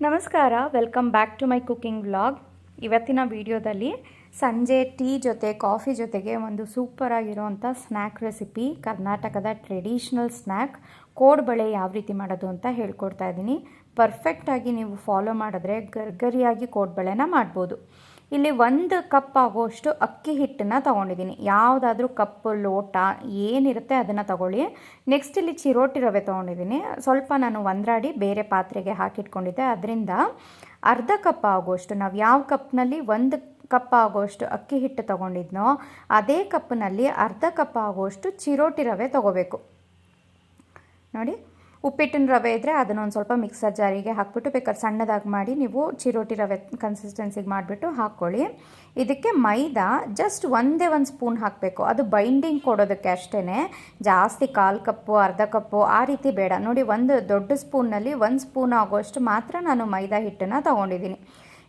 ನಮಸ್ಕಾರ welcome back to my cooking vlog ಇವತ್ತಿನ ವಿಡಿಯೋದಲ್ಲಿ ಸಂಜೆ ಟೀ ಜೊತೆ ಕಾಫಿ ಜೊತೆಗೆ ಒಂದು ಸೂಪರ್ ಆಗಿರೋವಂಥ ಸ್ನ್ಯಾಕ್ ರೆಸಿಪಿ ಕರ್ನಾಟಕದ ಟ್ರೆಡಿಷ್ನಲ್ ಸ್ನ್ಯಾಕ್ ಕೋಡ್ಬಳೆ ಯಾವ ರೀತಿ ಮಾಡೋದು ಅಂತ ಹೇಳ್ಕೊಡ್ತಾ ಇದ್ದೀನಿ. ಪರ್ಫೆಕ್ಟಾಗಿ ನೀವು ಫಾಲೋ ಮಾಡಿದ್ರೆ ಗರ್ಗರಿಯಾಗಿ ಕೋಡ್ಬಳೆನ ಮಾಡ್ಬೋದು. ಇಲ್ಲಿ ಒಂದು ಕಪ್ ಆಗುವಷ್ಟು ಅಕ್ಕಿ ಹಿಟ್ಟನ್ನು ತೊಗೊಂಡಿದ್ದೀನಿ. ಯಾವುದಾದ್ರೂ ಕಪ್ಪು ಲೋಟ ಏನಿರುತ್ತೆ ಅದನ್ನು ತಗೊಳ್ಳಿ. ನೆಕ್ಸ್ಟ್ ಇಲ್ಲಿ ಚಿರೋಟಿ ರವೆ ತೊಗೊಂಡಿದ್ದೀನಿ. ಸ್ವಲ್ಪ ನಾನು ಒಂದ್ರಾಡಿ ಬೇರೆ ಪಾತ್ರೆಗೆ ಹಾಕಿಟ್ಕೊಂಡಿದ್ದೆ. ಅದರಿಂದ ಅರ್ಧ ಕಪ್ ಆಗುವಷ್ಟು, ನಾವು ಯಾವ ಕಪ್ನಲ್ಲಿ ಒಂದು ಕಪ್ ಆಗುವಷ್ಟು ಅಕ್ಕಿ ಹಿಟ್ಟು ತೊಗೊಂಡಿದ್ನೋ ಅದೇ ಕಪ್ನಲ್ಲಿ ಅರ್ಧ ಕಪ್ ಆಗುವಷ್ಟು ಚಿರೋಟಿ ರವೆ ತೊಗೋಬೇಕು. ನೋಡಿ. ಉಪ್ಪಿಟ್ಟಿನ ರವೆ ಇದ್ದರೆ ಅದನ್ನು ಒಂದು ಸ್ವಲ್ಪ ಮಿಕ್ಸರ್ ಜಾರಿಗೆ ಹಾಕ್ಬಿಟ್ಟು ಬೇಕಾದ್ರೆ ಸಣ್ಣದಾಗಿ ಮಾಡಿ ನೀವು ಚಿರೋಟಿ ರವೆ ಕನ್ಸಿಸ್ಟೆನ್ಸಿಗೆ ಮಾಡಿಬಿಟ್ಟು ಹಾಕ್ಕೊಳ್ಳಿ ಇದಕ್ಕೆ ಮೈದಾ ಜಸ್ಟ್ ಒಂದೇ ಒಂದು ಸ್ಪೂನ್ ಹಾಕಬೇಕು. ಅದು ಬೈಂಡಿಂಗ್ ಕೊಡೋದಕ್ಕೆ ಅಷ್ಟೇ ಜಾಸ್ತಿ ಕಾಲು ಕಪ್ಪು, ಅರ್ಧ ಕಪ್ಪು ಆ ರೀತಿ ಬೇಡ. ನೋಡಿ ಒಂದು ದೊಡ್ಡ ಸ್ಪೂನ್ನಲ್ಲಿ ಒಂದು ಸ್ಪೂನ್ ಆಗೋಷ್ಟು ಮಾತ್ರ ನಾನು ಮೈದಾ ಹಿಟ್ಟನ್ನು ತೊಗೊಂಡಿದ್ದೀನಿ.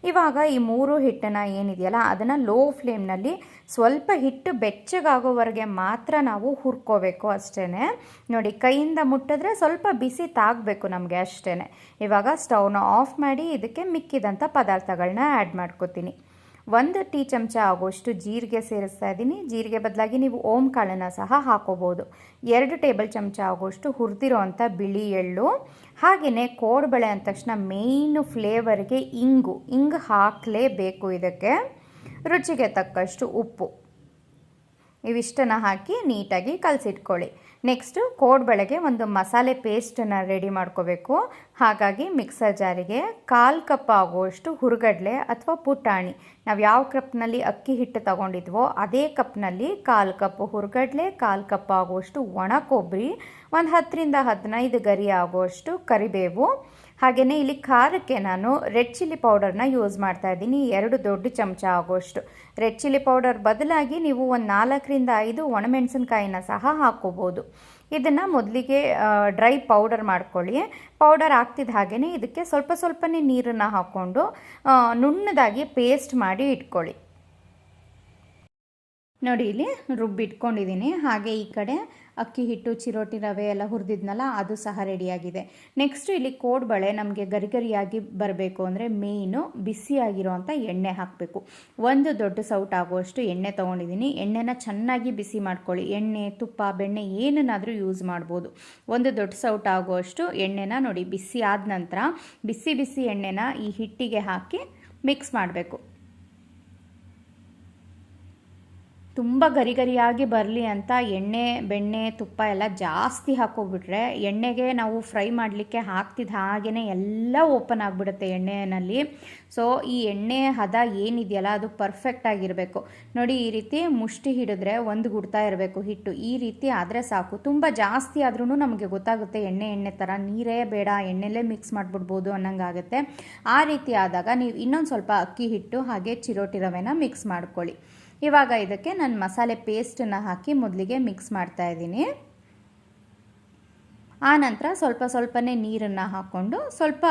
ಇವಾಗ ಈ ಮೂರು ಹಿಟ್ಟನ್ನು ಏನಿದೆಯಲ್ಲ, ಅದನ್ನು ಲೋ ಫ್ಲೇಮ್ನಲ್ಲಿ ಸ್ವಲ್ಪ ಹಿಟ್ಟು ಬೆಚ್ಚಗಾಗೋವರೆಗೆ ಮಾತ್ರ ನಾವು ಹುರ್ಕೋಬೇಕು ಅಷ್ಟೇ ನೋಡಿ, ಕೈಯಿಂದ ಮುಟ್ಟಿದ್ರೆ ಸ್ವಲ್ಪ ಬಿಸಿ ತಾಗಬೇಕು ನಮಗೆ ಅಷ್ಟೇ ಇವಾಗ ಸ್ಟವ್ನ ಆಫ್ ಮಾಡಿ ಇದಕ್ಕೆ ಮಿಕ್ಕಿದಂಥ ಪದಾರ್ಥಗಳನ್ನ ಆ್ಯಡ್ ಮಾಡ್ಕೋತೀನಿ. ಒಂದು ಟೀ ಚಮಚ ಆಗೋಷ್ಟು ಜೀರಿಗೆ ಸೇರಿಸ್ತಾ ಇದ್ದೀನಿ. ಜೀರಿಗೆ ಬದಲಾಗಿ ನೀವು ಓಂ ಕಾಳನ್ನು ಸಹ ಹಾಕೋಬೋದು. ಎರಡು ಟೇಬಲ್ ಚಮಚ ಆಗೋಷ್ಟು ಹುರಿದಿರೋ ಅಂಥ ಬಿಳಿ ಎಳ್ಳು, ಹಾಗೆಯೇ ಕೋಡ್ಬಳೆ ಅಂದ ತಕ್ಷಣ ಮೇಯ್ನು ಫ್ಲೇವರ್ಗೆ ಇಂಗು ಇಂಗು ಹಾಕಲೇಬೇಕು ಇದಕ್ಕೆ. ರುಚಿಗೆ ತಕ್ಕಷ್ಟು ಉಪ್ಪು. ಇವಿಷ್ಟನ್ನು ಹಾಕಿ ನೀಟಾಗಿ ಕಲಸಿಟ್ಕೊಳ್ಳಿ. ನೆಕ್ಸ್ಟು ಕೋಡ್ಬಳೆಗೆ ಒಂದು ಮಸಾಲೆ ಪೇಸ್ಟನ್ನು ರೆಡಿ ಮಾಡ್ಕೋಬೇಕು. ಹಾಗಾಗಿ ಮಿಕ್ಸರ್ ಜಾರಿಗೆ ಕಾಲು ಕಪ್ ಆಗುವಷ್ಟು ಹುರುಗಡ್ಲೆ ಅಥವಾ ಪುಟಾಣಿ. ನಾವು ಯಾವ ಕಪ್ನಲ್ಲಿ ಅಕ್ಕಿ ಹಿಟ್ಟು ತಗೊಂಡಿದ್ವೋ ಅದೇ ಕಪ್ನಲ್ಲಿ ಕಾಲು ಕಪ್ ಹುರುಗಡ್ಲೆ, ಕಾಲು ಕಪ್ ಆಗುವಷ್ಟು ಒಣ ಕೊಬ್ಬರಿ, ಒಂದು ಹತ್ತರಿಂದ ಹದಿನೈದು ಗರಿ ಆಗುವಷ್ಟು ಕರಿಬೇವು ಹಾಗೆಯೇ ಇಲ್ಲಿ ಖಾರಕ್ಕೆ ನಾನು ರೆಡ್ ಚಿಲ್ಲಿ ಪೌಡರ್ನ ಯೂಸ್ ಮಾಡ್ತಾ ಇದ್ದೀನಿ. ಎರಡು ದೊಡ್ಡ ಚಮಚ ಆಗೋಷ್ಟು. ರೆಡ್ ಚಿಲ್ಲಿ ಪೌಡರ್ ಬದಲಾಗಿ ನೀವು ಒಂದು ನಾಲ್ಕರಿಂದ ಐದು ಒಣಮೆಣಸಿನ್ಕಾಯಿನ ಸಹ ಹಾಕ್ಕೋಬೋದು ಇದನ್ನು ಮೊದಲಿಗೆ ಡ್ರೈ ಪೌಡರ್ ಮಾಡ್ಕೊಳ್ಳಿ. ಪೌಡರ್ ಆಗ್ತಿದ್ದ ಹಾಗೆಯೇ ಇದಕ್ಕೆ ಸ್ವಲ್ಪ ಸ್ವಲ್ಪನೇ ನೀರನ್ನು ಹಾಕ್ಕೊಂಡು ನುಣ್ಣದಾಗಿ ಪೇಸ್ಟ್ ಮಾಡಿ ಇಟ್ಕೊಳ್ಳಿ. ನೋಡಿ, ಇಲ್ಲಿ ರುಬ್ಬಿಟ್ಕೊಂಡಿದ್ದೀನಿ. ಹಾಗೆ ಈ ಕಡೆ ಅಕ್ಕಿ ಹಿಟ್ಟು, ಚಿರೋಟಿ ರವೆ ಎಲ್ಲ ಹುರಿದಿದ್ನಲ್ಲ, ಅದು ಸಹ ರೆಡಿಯಾಗಿದೆ. ನೆಕ್ಸ್ಟ್ ಇಲ್ಲಿ ಕೋಡ್ಬಳೆ ನಮಗೆ ಗರಿಗರಿಯಾಗಿ ಬರಬೇಕು ಅಂದರೆ ಮೇಯ್ನು ಬಿಸಿಯಾಗಿರೋವಂಥ ಎಣ್ಣೆ ಹಾಕಬೇಕು. ಒಂದು ದೊಡ್ಡ ಸೌಟ್ ಆಗುವಷ್ಟು ಎಣ್ಣೆ ತೊಗೊಂಡಿದ್ದೀನಿ. ಎಣ್ಣೆನ ಚೆನ್ನಾಗಿ ಬಿಸಿ ಮಾಡ್ಕೊಳ್ಳಿ. ಎಣ್ಣೆ, ತುಪ್ಪ, ಬೆಣ್ಣೆ ಏನನ್ನಾದರೂ ಯೂಸ್ ಮಾಡ್ಬೋದು. ಒಂದು ದೊಡ್ಡ ಸೌಟ್ ಆಗುವಷ್ಟು ಎಣ್ಣೆನ ನೋಡಿ, ಬಿಸಿ ಆದ ನಂತರ ಬಿಸಿ ಬಿಸಿ ಎಣ್ಣೆನ ಈ ಹಿಟ್ಟಿಗೆ ಹಾಕಿ ಮಿಕ್ಸ್ ಮಾಡಬೇಕು. ತುಂಬ ಗರಿ ಗರಿಯಾಗಿ ಬರಲಿ ಅಂತ ಎಣ್ಣೆ, ಬೆಣ್ಣೆ, ತುಪ್ಪ ಎಲ್ಲ ಜಾಸ್ತಿ ಹಾಕೋಬಿಟ್ರೆ ಎಣ್ಣೆಗೆ ನಾವು ಫ್ರೈ ಮಾಡಲಿಕ್ಕೆ ಹಾಕ್ತಿದ್ದ ಹಾಗೇ ಎಲ್ಲ ಓಪನ್ ಆಗಿಬಿಡುತ್ತೆ ಎಣ್ಣೆಯಲ್ಲಿ ಸೊ ಈ ಎಣ್ಣೆ ಹದ ಏನಿದೆಯಲ್ಲ, ಅದು ಪರ್ಫೆಕ್ಟ್ ಆಗಿರಬೇಕು. ನೋಡಿ, ಈ ರೀತಿ ಮುಷ್ಟಿ ಹಿಡಿದ್ರೆ ಒಂದು ಗುಡ್ತಾ ಇರಬೇಕು ಹಿಟ್ಟು. ಈ ರೀತಿ ಆದರೆ ಸಾಕು. ತುಂಬ ಜಾಸ್ತಿ ಆದ್ರೂ ನಮಗೆ ಗೊತ್ತಾಗುತ್ತೆ ಎಣ್ಣೆ ಎಣ್ಣೆ ಥರ ನೀರೇ ಬೇಡ, ಎಣ್ಣೆಲೇ ಮಿಕ್ಸ್ ಮಾಡಿಬಿಡ್ಬೋದು ಅನ್ನಂಗಾಗುತ್ತೆ. ಆ ರೀತಿ ಆದಾಗ ನೀವು ಇನ್ನೊಂದು ಸ್ವಲ್ಪ ಅಕ್ಕಿ ಹಿಟ್ಟು ಹಾಗೆ ಚಿರೋಟಿ ರವೆನ ಮಿಕ್ಸ್ ಮಾಡ್ಕೊಳ್ಳಿ. ಇವಾಗ ಇದಕ್ಕೆ ನಾನು ಮಸಾಲೆ ಪೇಸ್ಟನ್ನು ಹಾಕಿ ಮೊದಲಿಗೆ ಮಿಕ್ಸ್ ಮಾಡ್ತಾ ಇದ್ದೀನಿ. ಆನಂತರ ಸ್ವಲ್ಪ ಸ್ವಲ್ಪನೇ ನೀರನ್ನು ಹಾಕ್ಕೊಂಡು ಸ್ವಲ್ಪ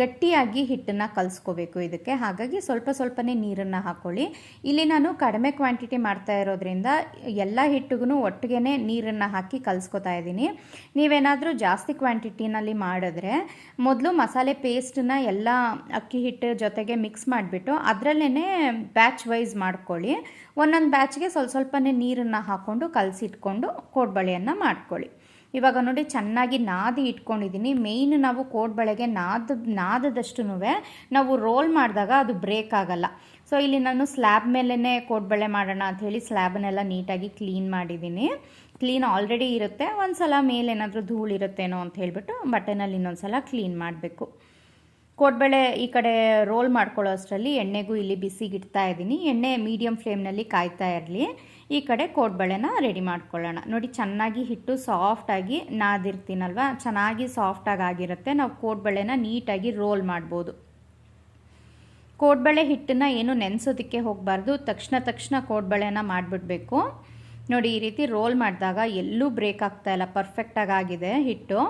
ಗಟ್ಟಿಯಾಗಿ ಹಿಟ್ಟನ್ನು ಕಲಿಸ್ಕೋಬೇಕು ಇದಕ್ಕೆ. ಹಾಗಾಗಿ ಸ್ವಲ್ಪ ಸ್ವಲ್ಪನೇ ನೀರನ್ನು ಹಾಕ್ಕೊಳ್ಳಿ ಇಲ್ಲಿ ನಾನು ಕಡಿಮೆ ಕ್ವಾಂಟಿಟಿ ಮಾಡ್ತಾ ಇರೋದ್ರಿಂದ ಎಲ್ಲ ಹಿಟ್ಟಿಗೂ ಒಟ್ಟಿಗೆ ನೀರನ್ನು ಹಾಕಿ ಕಲಿಸ್ಕೊತಾ ಇದ್ದೀನಿ. ನೀವೇನಾದರೂ ಜಾಸ್ತಿ ಕ್ವಾಂಟಿಟಿನಲ್ಲಿ ಮಾಡಿದ್ರೆ ಮೊದಲು ಮಸಾಲೆ ಪೇಸ್ಟನ್ನ ಎಲ್ಲ ಅಕ್ಕಿ ಹಿಟ್ಟು ಜೊತೆಗೆ ಮಿಕ್ಸ್ ಮಾಡಿಬಿಟ್ಟು ಅದರಲ್ಲೇ ಬ್ಯಾಚ್ ವೈಸ್ ಮಾಡ್ಕೊಳ್ಳಿ. ಒಂದೊಂದು ಬ್ಯಾಚ್ಗೆ ಸ್ವಲ್ಪ ಸ್ವಲ್ಪನೇ ನೀರನ್ನು ಹಾಕ್ಕೊಂಡು ಕಲಸಿಟ್ಕೊಂಡು ಕೋಡ್ಬಳೆಯನ್ನು ಮಾಡ್ಕೊಳ್ಳಿ. ಇವಾಗ ನೋಡಿ ಚೆನ್ನಾಗಿ ನಾದಿ ಇಟ್ಕೊಂಡಿದ್ದೀನಿ. ಮೇಯ್ನ್ ನಾವು ಕೋಡ್ಬಳೆಗೆ ನಾದ ನಾದದಷ್ಟು ನಾವು ರೋಲ್ ಮಾಡಿದಾಗ ಅದು ಬ್ರೇಕ್ ಆಗಲ್ಲ. ಸೊ ಇಲ್ಲಿ ನಾನು ಸ್ಲ್ಯಾಬ್ ಮೇಲೇ ಕೋಡ್ಬಳೆ ಮಾಡೋಣ ಅಂಥೇಳಿ ಸ್ಲ್ಯಾಬ್ನೆಲ್ಲ ನೀಟಾಗಿ ಕ್ಲೀನ್ ಮಾಡಿದ್ದೀನಿ. ಕ್ಲೀನ್ ಆಲ್ರೆಡಿ ಇರುತ್ತೆ. ಒಂದು ಸಲ ಮೇಲೇನಾದರೂ ಧೂಳಿರುತ್ತೇನೋ ಅಂತ ಹೇಳಿಬಿಟ್ಟು ಬಟ್ಟೆನಲ್ಲಿ ಇನ್ನೊಂದು ಸಲ ಕ್ಲೀನ್ ಮಾಡಬೇಕು ಕೋಡ್ಬಳೆ ಈ ಕಡೆ ರೋಲ್ ಮಾಡ್ಕೊಳ್ಳೋ ಅಷ್ಟರಲ್ಲಿ ಎಣ್ಣೆಗೂ ಇಲ್ಲಿ ಬಿಸಿಗಿಡ್ತಾ ಇದ್ದೀನಿ. ಎಣ್ಣೆ ಮೀಡಿಯಮ್ ಫ್ಲೇಮ್ನಲ್ಲಿ ಕಾಯ್ತಾ ಇರಲಿ. ಈ ಕಡೆ ಕೋಡ್ಬಳೆನ ರೆಡಿ ಮಾಡ್ಕೊಳ್ಳೋಣ. ನೋಡಿ, ಚೆನ್ನಾಗಿ ಹಿಟ್ಟು ಸಾಫ್ಟಾಗಿ ನಾದಿರ್ತೀನಲ್ವ? ಚೆನ್ನಾಗಿ ಸಾಫ್ಟಾಗಿ ಆಗಿರುತ್ತೆ. ನಾವು ಕೋಡ್ಬಳೆನ ನೀಟಾಗಿ ರೋಲ್ ಮಾಡ್ಬೋದು. ಕೋಡ್ಬಳೆ ಹಿಟ್ಟನ್ನು ಏನು ನೆನೆಸೋದಕ್ಕೆ ಹೋಗಬಾರ್ದು. ತಕ್ಷಣ ತಕ್ಷಣ ಕೋಡ್ಬಳೆನ ಮಾಡಿಬಿಡ್ಬೇಕು. ನೋಡಿ, ಈ ರೀತಿ ರೋಲ್ ಮಾಡಿದಾಗ ಎಲ್ಲೂ ಬ್ರೇಕ್ ಆಗ್ತಾಯಿಲ್ಲ ಪರ್ಫೆಕ್ಟಾಗಿ ಆಗಿದೆ ಹಿಟ್ಟು.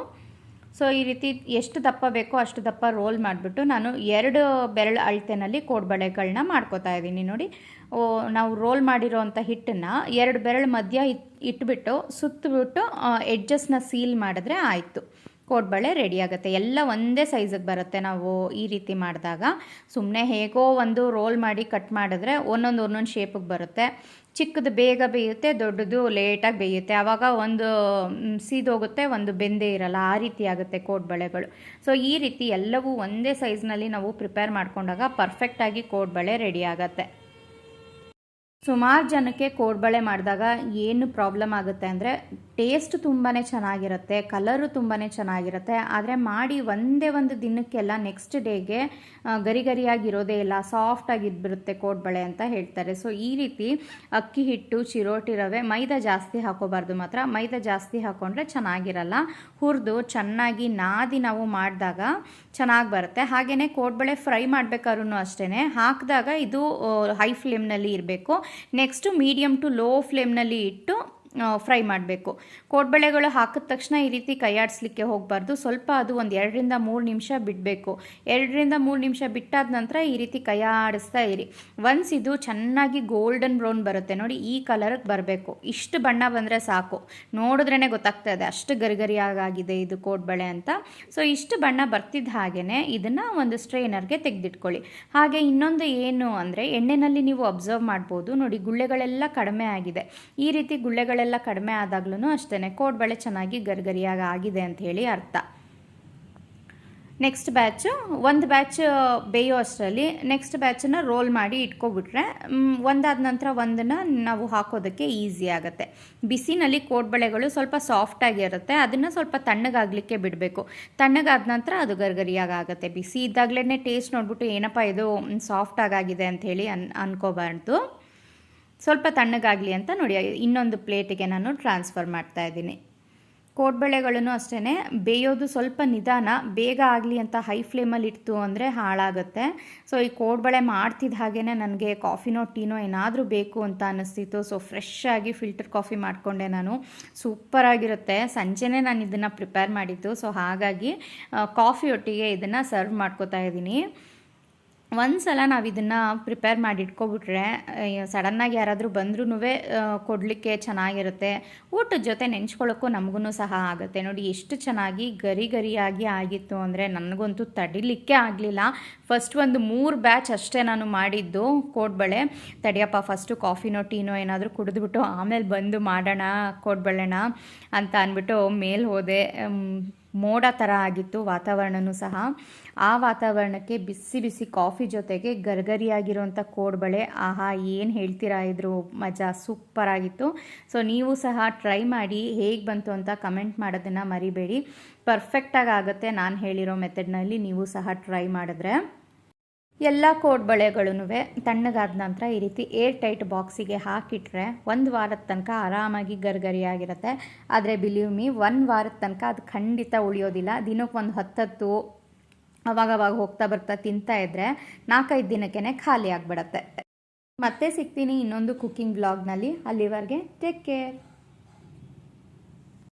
ಸೊ ಈ ರೀತಿ ಎಷ್ಟು ದಪ್ಪ ಬೇಕೋ ಅಷ್ಟು ದಪ್ಪ ರೋಲ್ ಮಾಡಿಬಿಟ್ಟು ನಾನು ಎರಡು ಬೆರಳು ಅಳತೆನಲ್ಲಿ ಕೋಡ್ಬಳೆಗಳನ್ನ ಮಾಡ್ಕೋತಾ ಇದ್ದೀನಿ ನೋಡಿ. ನಾವು ರೋಲ್ ಮಾಡಿರೋವಂಥ ಹಿಟ್ಟನ್ನು ಎರಡು ಬೆರಳು ಮಧ್ಯ ಇಟ್ಬಿಟ್ಟು ಸುತ್ತಬಿಟ್ಟು ಎಡ್ಜಸ್ನ ಸೀಲ್ ಮಾಡಿದ್ರೆ ಆಯಿತು. ಕೋಡ್ಬಳೆ ರೆಡಿ ಆಗುತ್ತೆ. ಎಲ್ಲ ಒಂದೇ ಸೈಜಿಗೆ ಬರುತ್ತೆ ನಾವು ಈ ರೀತಿ ಮಾಡಿದಾಗ. ಸುಮ್ಮನೆ ಹೇಗೋ ಒಂದು ರೋಲ್ ಮಾಡಿ ಕಟ್ ಮಾಡಿದ್ರೆ ಒಂದೊಂದು ಒಂದೊಂದು ಶೇಪಿಗೆ ಬರುತ್ತೆ. ಚಿಕ್ಕದು ಬೇಗ ಬೇಯುತ್ತೆ, ದೊಡ್ಡದು ಲೇಟಾಗಿ ಬೇಯುತ್ತೆ. ಆವಾಗ ಒಂದು ಸೀದೋಗುತ್ತೆ ಒಂದು ಬೆಂದೇ ಇರಲ್ಲ. ಆ ರೀತಿ ಆಗುತ್ತೆ ಕೋಡ್ಬಳೆಗಳು ಸೊ ಈ ರೀತಿ ಎಲ್ಲವೂ ಒಂದೇ ಸೈಜ್ನಲ್ಲಿ ನಾವು ಪ್ರಿಪೇರ್ ಮಾಡಿಕೊಂಡಾಗ ಪರ್ಫೆಕ್ಟಾಗಿ ಕೋಡ್ಬಳೆ ರೆಡಿ ಆಗುತ್ತೆ. ಸುಮಾರು ಜನಕ್ಕೆ ಕೋಡ್ಬಳೆ ಮಾಡಿದಾಗ ಏನು ಪ್ರಾಬ್ಲಮ್ ಆಗುತ್ತೆ ಅಂದರೆ ಟೇಸ್ಟ್ ತುಂಬಾ ಚೆನ್ನಾಗಿರುತ್ತೆ, ಕಲರು ತುಂಬಾ ಚೆನ್ನಾಗಿರುತ್ತೆ. ಆದರೆ ಮಾಡಿ ಒಂದೇ ಒಂದು ದಿನಕ್ಕೆಲ್ಲ ನೆಕ್ಸ್ಟ್ ಡೇಗೆ ಗರಿ ಗರಿಯಾಗಿರೋದೇ ಇಲ್ಲ ಸಾಫ್ಟ್ ಇದ್ಬಿಡುತ್ತೆ ಕೋಡ್ಬಳೆ ಅಂತ ಹೇಳ್ತಾರೆ. ಸೊ ಈ ರೀತಿ ಅಕ್ಕಿ ಹಿಟ್ಟು, ಚಿರೋಟಿ ರವೆ, ಮೈದಾ ಜಾಸ್ತಿ ಹಾಕೋಬಾರ್ದು ಮಾತ್ರ. ಮೈದಾ ಜಾಸ್ತಿ ಹಾಕೊಂಡ್ರೆ ಚೆನ್ನಾಗಿರಲ್ಲ. ಹುರಿದು ಚೆನ್ನಾಗಿ ನಾದಿ ನಾವು ಮಾಡಿದಾಗ ಚೆನ್ನಾಗಿ ಬರುತ್ತೆ. ಹಾಗೆಯೇ ಕೋಡ್ಬಳೆ ಫ್ರೈ ಮಾಡಬೇಕಾದ್ರೂ ಅಷ್ಟೇ ಹಾಕಿದಾಗ ಇದು ಹೈ ಫ್ಲೇಮ್ನಲ್ಲಿ ಇರಬೇಕು. ನೆಕ್ಸ್ಟು ಮೀಡಿಯಮ್ ಟು ಲೋ ಫ್ಲೇಮ್ನಲ್ಲಿ ಇಟ್ಟು ಫ್ರೈ ಮಾಡಬೇಕು. ಕೋಡ್ಬಳೆಗಳು ಹಾಕಿದ ತಕ್ಷಣ ಈ ರೀತಿ ಕೈಯಾಡಿಸ್ಲಿಕ್ಕೆ ಹೋಗಬಾರ್ದು. ಸ್ವಲ್ಪ ಅದು ಒಂದು ಎರಡರಿಂದ ಮೂರು ನಿಮಿಷ ಬಿಡಬೇಕು. ಎರಡರಿಂದ ಮೂರು ನಿಮಿಷ ಬಿಟ್ಟಾದ ನಂತರ ಈ ರೀತಿ ಕೈಯಾಡಿಸ್ತಾ ಇರಿ. ಒನ್ಸ್ ಇದು ಚೆನ್ನಾಗಿ ಗೋಲ್ಡನ್ ಬ್ರೌನ್ ಬರುತ್ತೆ ನೋಡಿ, ಈ ಕಲರ್ಗೆ ಬರಬೇಕು. ಇಷ್ಟು ಬಣ್ಣ ಬಂದರೆ ಸಾಕು. ನೋಡಿದ್ರೇ ಗೊತ್ತಾಗ್ತಾ ಇದೆ, ಅಷ್ಟು ಗರಿಗರಿಯಾಗಿದೆ ಇದು ಕೋಡ್ಬಳೆ ಅಂತ. ಸೊ ಇಷ್ಟು ಬಣ್ಣ ಬರ್ತಿದ್ದ ಹಾಗೆಯೇ ಇದನ್ನು ಒಂದು ಸ್ಟ್ರೈನರ್ಗೆ ತೆಗೆದಿಟ್ಕೊಳ್ಳಿ. ಹಾಗೆ ಇನ್ನೊಂದು ಏನು ಅಂದರೆ, ಎಣ್ಣೆನಲ್ಲಿ ನೀವು ಅಬ್ಸರ್ವ್ ಮಾಡ್ಬೋದು. ನೋಡಿ, ಗುಳ್ಳೆಗಳೆಲ್ಲ ಕಡಿಮೆ ಆಗಿದೆ. ಈ ರೀತಿ ಗುಳ್ಳೆಗಳೆಲ್ಲ ಕಡಿಮೆ ಆದಾಗ್ಲೂ ಅಷ್ಟೇ ಕೋಡ್ಬಳೆ ಚೆನ್ನಾಗಿ ಗರಿಗರಿಯಾಗಿ ಆಗಿದೆ ಅಂತ ಹೇಳಿ ಅರ್ಥ. ನೆಕ್ಸ್ಟ್ ಬ್ಯಾಚು, ಒಂದು ಬ್ಯಾಚ್ ಬೇಯೋ ಅಷ್ಟರಲ್ಲಿ ನೆಕ್ಸ್ಟ್ ಬ್ಯಾಚನ್ನು ರೋಲ್ ಮಾಡಿ ಇಟ್ಕೊಬಿಟ್ರೆ ಒಂದಾದ ನಂತರ ಒಂದನ್ನು ನಾವು ಹಾಕೋದಕ್ಕೆ ಈಸಿ ಆಗುತ್ತೆ. ಬಿಸಿನಲ್ಲಿ ಕೋಡ್ಬಳೆಗಳು ಸ್ವಲ್ಪ ಸಾಫ್ಟಾಗಿರುತ್ತೆ ಅದನ್ನು ಸ್ವಲ್ಪ ತಣ್ಣಗಾಗಲಿಕ್ಕೆ ಬಿಡಬೇಕು. ತಣ್ಣಗಾದ ನಂತರ ಅದು ಗರ್ಗರಿಯಾಗಿ ಆಗುತ್ತೆ. ಬಿಸಿ ಇದ್ದಾಗಲೇ ಟೇಸ್ಟ್ ನೋಡ್ಬಿಟ್ಟು ಏನಪ್ಪ ಇದು ಸಾಫ್ಟ್ ಆಗಿದೆ ಅಂಥೇಳಿ ಅನ್, ಅನ್ಕೋಬಾರ್ದು. ಸ್ವಲ್ಪ ತಣ್ಣಗಾಗಲಿ ಅಂತ ನೋಡಿ, ಇನ್ನೊಂದು ಪ್ಲೇಟಿಗೆ ನಾನು ಟ್ರಾನ್ಸ್ಫರ್ ಮಾಡ್ತಾ ಇದ್ದೀನಿ. ಕೋಡ್ಬಳೆಗಳನ್ನು ಅಷ್ಟೇ ಬೇಯೋದು ಸ್ವಲ್ಪ ನಿಧಾನ, ಬೇಗ ಆಗಲಿ ಅಂತ ಹೈ ಫ್ಲೇಮಲ್ಲಿ ಇಟ್ಟು ಅಂದರೆ ಹಾಳಾಗುತ್ತೆ. ಸೊ ಈ ಕೋಡ್ಬಳೆ ಮಾಡ್ತಿದ್ದ ಹಾಗೆಯೇ ನನಗೆ ಕಾಫಿನೋ, ಟೀನೋ ಏನಾದರೂ ಬೇಕು ಅಂತ ಅನ್ನಿಸ್ತಿತ್ತು. ಸೊ ಫ್ರೆಶ್ ಆಗಿ ಫಿಲ್ಟರ್ ಕಾಫಿ ಮಾಡಿಕೊಂಡೆ ನಾನು. ಸೂಪರಾಗಿರುತ್ತೆ ಸಂಜೆನೇ ನಾನು ಇದನ್ನು ಪ್ರಿಪೇರ್ ಮಾಡಿದ್ದು. ಸೊ ಹಾಗಾಗಿ ಕಾಫಿ ಒಟ್ಟಿಗೆ ಇದನ್ನು ಸರ್ವ್ ಮಾಡ್ಕೋತಾ ಇದ್ದೀನಿ. ಒಂದ್ಸಲ ನಾವು ಇದನ್ನು ಪ್ರಿಪೇರ್ ಮಾಡಿ ಇಟ್ಕೊಬಿಟ್ರೆ ಸಡನ್ನಾಗಿ ಯಾರಾದರೂ ಬಂದ್ರೂ ಕೊಡಲಿಕ್ಕೆ ಚೆನ್ನಾಗಿರುತ್ತೆ. ಊಟದ ಜೊತೆ ನೆಂಚ್ಕೊಳ್ಳೋಕ್ಕೂ ನಮಗೂ ಸಹ ಆಗುತ್ತೆ. ನೋಡಿ, ಎಷ್ಟು ಚೆನ್ನಾಗಿ ಗರಿ ಗರಿಯಾಗಿ ಆಗಿತ್ತು ಅಂದರೆ ನನಗಂತೂ ತಡಿಲಿಕ್ಕೆ ಆಗಲಿಲ್ಲ. ಫಸ್ಟ್ ಒಂದು ಮೂರು ಬ್ಯಾಚ್ ಅಷ್ಟೇ ನಾನು ಮಾಡಿದ್ದು ಕೋಡ್ಬಳೆ. ತಡಿಯಪ್ಪ ಫಸ್ಟು ಕಾಫಿನೋ ಟೀನೋ ಏನಾದರೂ ಕುಡಿದ್ಬಿಟ್ಟು ಆಮೇಲೆ ಬಂದು ಮಾಡೋಣ ಕೋಡ್ಬಳೆಣ ಅಂತ ಅಂದ್ಬಿಟ್ಟು ಮೇಲೆ ಹೋದೆ. ಮೋಡ ಥರ ಆಗಿತ್ತು, ವಾತಾವರಣನೂ ಸಹ. ಆ ವಾತಾವರಣಕ್ಕೆ ಬಿಸಿ ಬಿಸಿ ಕಾಫಿ ಜೊತೆಗೆ ಗರ್ಗರಿಯಾಗಿರುವಂಥ ಕೋಡ್ಬಳೆ, ಆಹಾ, ಏನು ಹೇಳ್ತೀರಾ ಇದ್ರು, ಮಜಾ, ಸೂಪರ್ ಆಗಿತ್ತು. ಸೊ ನೀವು ಸಹ ಟ್ರೈ ಮಾಡಿ ಹೇಗೆ ಬಂತು ಅಂತ ಕಮೆಂಟ್ ಮಾಡೋದನ್ನು ಮರಿಬೇಡಿ. ಪರ್ಫೆಕ್ಟಾಗಿ ಆಗುತ್ತೆ ನಾನು ಹೇಳಿರೋ ಮೆಥಡ್ನಲ್ಲಿ ನೀವು ಸಹ ಟ್ರೈ ಮಾಡಿದ್ರೆ. ಎಲ್ಲ ಕೋಡ್ಬಳೆಗಳೂ ತಣ್ಣಗಾದ ನಂತರ ಈ ರೀತಿ ಏರ್ ಟೈಟ್ ಬಾಕ್ಸಿಗೆ ಹಾಕಿಟ್ರೆ ಒಂದು ವಾರದ ತನಕ ಆರಾಮಾಗಿ ಗರ್ಗರಿಯಾಗಿರುತ್ತೆ. ಆದರೆ ಬಿಲೀವ್ ಮೀ ಒಂದು ವಾರದ ತನಕ ಅದು ಖಂಡಿತ ಉಳಿಯೋದಿಲ್ಲ. ದಿನಕ್ಕೆ ಒಂದು ಹತ್ತತ್ತು ಅವಾಗವಾಗ ಹೋಗ್ತಾ ಬರ್ತಾ ತಿಂತಾ ಇದ್ದರೆ ನಾಲ್ಕೈದು ದಿನಕ್ಕೇ ಖಾಲಿ ಆಗಿಬಿಡತ್ತೆ ಮತ್ತೆ ಸಿಗ್ತೀನಿ ಇನ್ನೊಂದು ಕುಕ್ಕಿಂಗ್ ಬ್ಲಾಗ್ನಲ್ಲಿ ಅಲ್ಲಿವರೆಗೆ ಟೇಕ್ ಕೇರ್